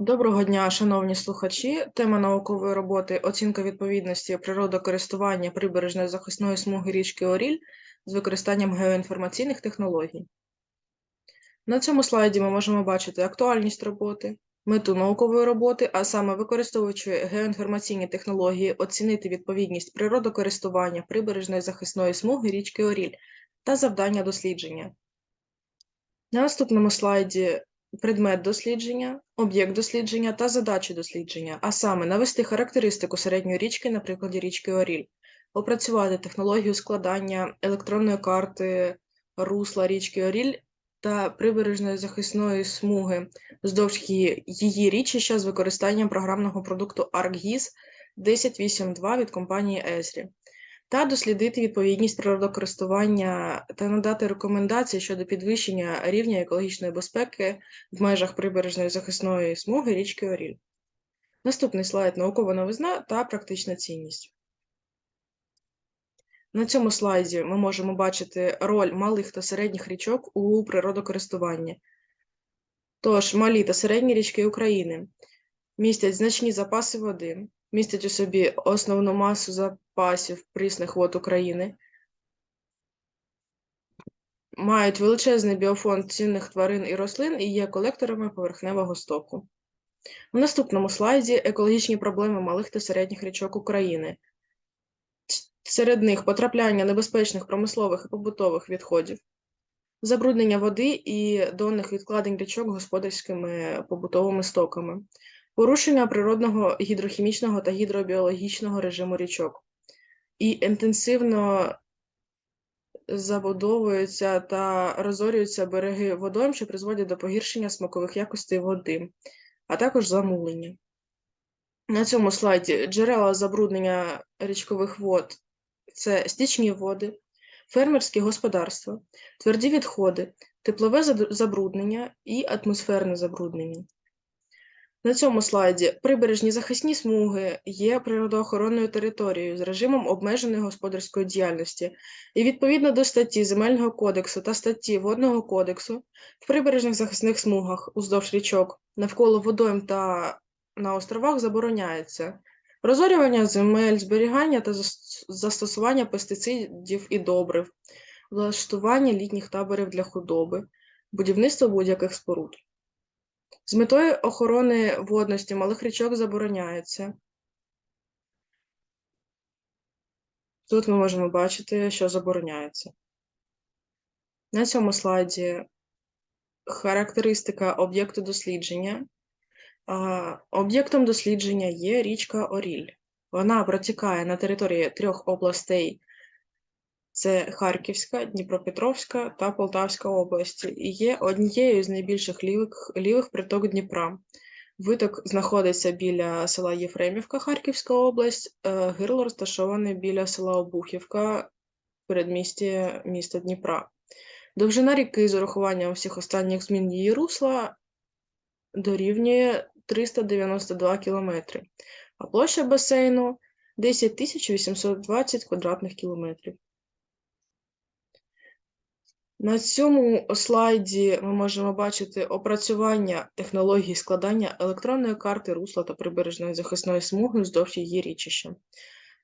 Доброго дня, шановні слухачі. Тема наукової роботи оцінка відповідності природокористування прибережної захисної смуги річки Оріль з використанням геоінформаційних технологій. На цьому слайді ми можемо бачити актуальність роботи, мету наукової роботи, а саме використовуючи геоінформаційні технології, оцінити відповідність природокористування прибережної захисної смуги річки Оріль та завдання дослідження. На наступному слайді предмет дослідження, об'єкт дослідження та задачі дослідження, а саме навести характеристику середньої річки на прикладі річки Оріль, опрацювати технологію складання електронної карти русла річки Оріль та прибережної захисної смуги вздовж її річища з використанням програмного продукту ArcGIS 1082 від компанії Esri та дослідити відповідність природокористування та надати рекомендації щодо підвищення рівня екологічної безпеки в межах прибережної захисної смуги річки Оріль. Наступний слайд наукова новизна та практична цінність. На цьому слайді ми можемо бачити роль малих та середніх річок у природокористуванні. Тож, малі та середні річки України містять значні запаси води, містять у собі основну масу запасів прісних вод України, мають величезний біофонд цінних тварин і рослин і є колекторами поверхневого стоку. У наступному слайді екологічні проблеми малих та середніх річок України. Серед них потрапляння небезпечних промислових і побутових відходів, забруднення води і донних відкладень річок господарськими побутовими стоками, порушення природного гідрохімічного та гідробіологічного режиму річок, і інтенсивно забудовуються та розорюються береги водойм, що призводять до погіршення смакових якостей води, а також замулення. На цьому слайді джерела забруднення річкових вод це стічні води, фермерські господарства, тверді відходи, теплове забруднення і атмосферне забруднення. На цьому слайді прибережні захисні смуги є природоохоронною територією з режимом обмеженої господарської діяльності, і відповідно до статті Земельного кодексу та статті Водного кодексу в прибережних захисних смугах уздовж річок навколо водойм та на островах забороняється розорювання земель, зберігання та застосування пестицидів і добрив, влаштування літніх таборів для худоби, будівництво будь-яких споруд. З метою охорони водності малих річок забороняється. Тут ми можемо бачити, що забороняється. На цьому слайді характеристика об'єкту дослідження. Об'єктом дослідження є річка Оріль. Вона протікає на території трьох областей це Харківська, Дніпропетровська та Полтавська області і є однією з найбільших лівих, лівих приток Дніпра. Виток знаходиться біля села Єфремівка, Харківська область, е, гирло розташоване біля села Обухівка, передмісті міста Дніпра. Довжина ріки з урахуванням всіх останніх змін її русла дорівнює 392 км, а площа басейну 10 820 квадратних кілометрів. На цьому слайді ми можемо бачити опрацювання технології складання електронної карти русла та прибережної захисної смуги вздовж її річища.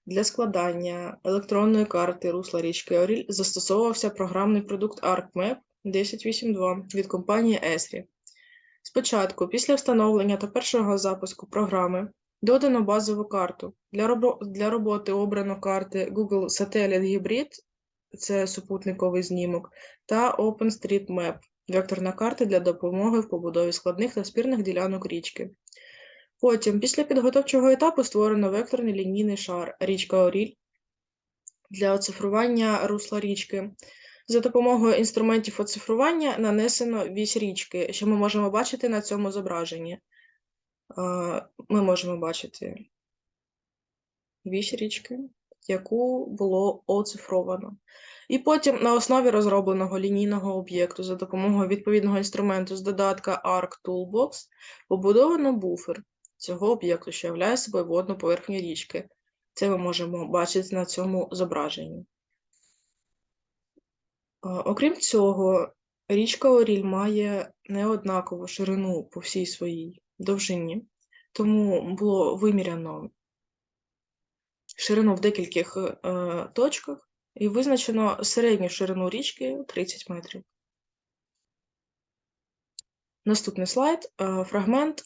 Для складання електронної карти русла річки Оріль застосовувався програмний продукт ArcMap 1082 від компанії Esri. Спочатку, після встановлення та першого запуску програми, додано базову карту. Для роботи обрано карти Google Satellite Hybrid це супутниковий знімок, та OpenStreetMap векторна карта для допомоги в побудові складних та спірних ділянок річки. Потім, після підготовчого етапу, створено векторний лінійний шар річка Оріль для оцифрування русла річки. За допомогою інструментів оцифрування нанесено вісь річки, що ми можемо бачити на цьому зображенні. Ми можемо бачити вісь річки яку було оцифровано. І потім на основі розробленого лінійного об'єкту за допомогою відповідного інструменту з додатка Arc Toolbox побудовано буфер цього об'єкту, що являє собою водну поверхню річки. Це ми можемо бачити на цьому зображенні. Окрім цього, річка Оріль має неоднакову ширину по всій своїй довжині, тому було виміряно ширину в декількох е, точках і визначено середню ширину річки 30 метрів. Наступний слайд е, фрагмент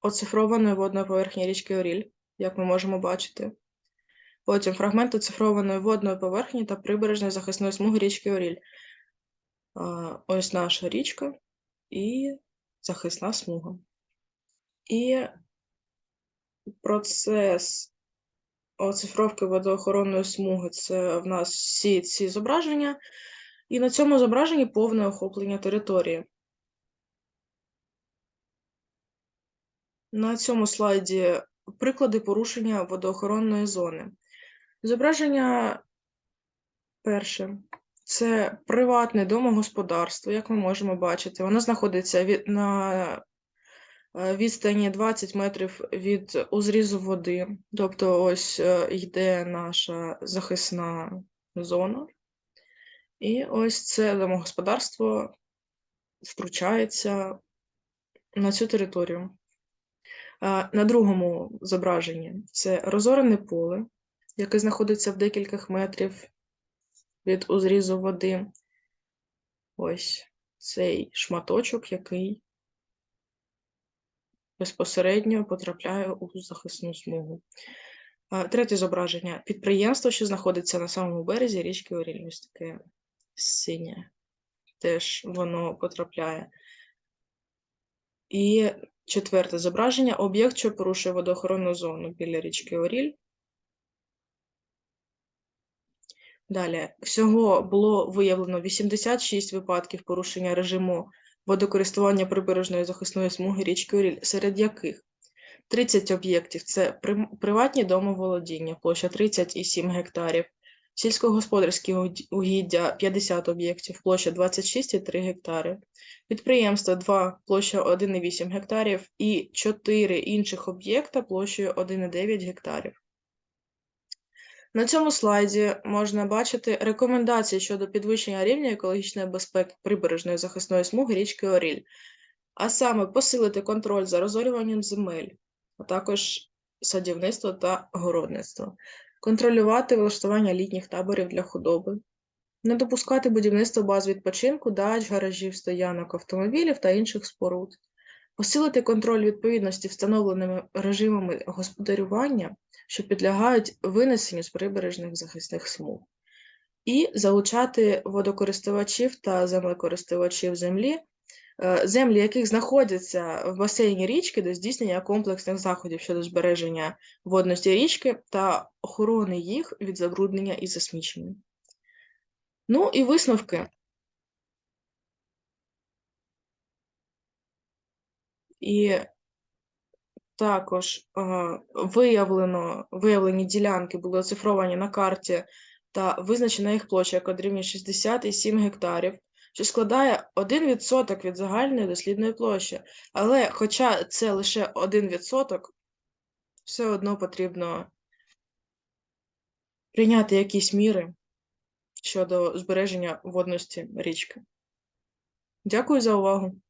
оцифрованої водної поверхні річки Оріль, як ми можемо бачити. Потім фрагмент оцифрованої водної поверхні та прибережної захисної смуги річки Оріль. Е, ось наша річка і захисна смуга. І процес оцифровки водоохоронної смуги це в нас всі ці зображення, і на цьому зображенні повне охоплення території. На цьому слайді приклади порушення водоохоронної зони. Зображення перше це приватне домогосподарство, як ми можемо бачити. Воно знаходиться від, на відстані 20 метрів від узрізу води. Тобто, ось е, йде наша захисна зона, і ось це домогосподарство втручається на цю територію. Е, на другому зображенні це розорене поле, яке знаходиться в декількох метрів від узрізу води. Ось цей шматочок, який безпосередньо потрапляє у захисну смугу. Третє зображення підприємство, що знаходиться на самому березі річки Оріль. Ось таке синє. Теж воно потрапляє. І четверте зображення об'єкт, що порушує водоохоронну зону біля річки Оріль. Далі, всього було виявлено 86 випадків порушення режиму водокористування прибережної захисної смуги річки Оріль, серед яких 30 об'єктів це приватні домоволодіння, площа 30,7 гектарів, сільськогосподарські угіддя 50 об'єктів, площа 26,3 гектари, підприємства 2, площа 1,8 гектарів і 4 інших об'єкта площею 1,9 гектарів. На цьому слайді можна бачити рекомендації щодо підвищення рівня екологічної безпеки прибережної захисної смуги річки Оріль, а саме посилити контроль за розорюванням земель, а також садівництво та городництво, контролювати влаштування літніх таборів для худоби, не допускати будівництво баз відпочинку, дач, гаражів, стоянок автомобілів та інших споруд, посилити контроль відповідності встановленими режимами господарювання що підлягають винесенню з прибережних захисних смуг, і залучати водокористувачів та землекористувачів землі, е, землі, яких знаходяться в басейні річки до здійснення комплексних заходів щодо збереження водності річки та охорони їх від забруднення і засмічення. Ну і висновки. І також е, виявлено, виявлені ділянки були оцифровані на карті та визначена їх площа, яка дорівнює 67 гектарів, що складає 1% від загальної дослідної площі. Але, хоча це лише 1%, все одно потрібно прийняти якісь міри щодо збереження водності річки. Дякую за увагу!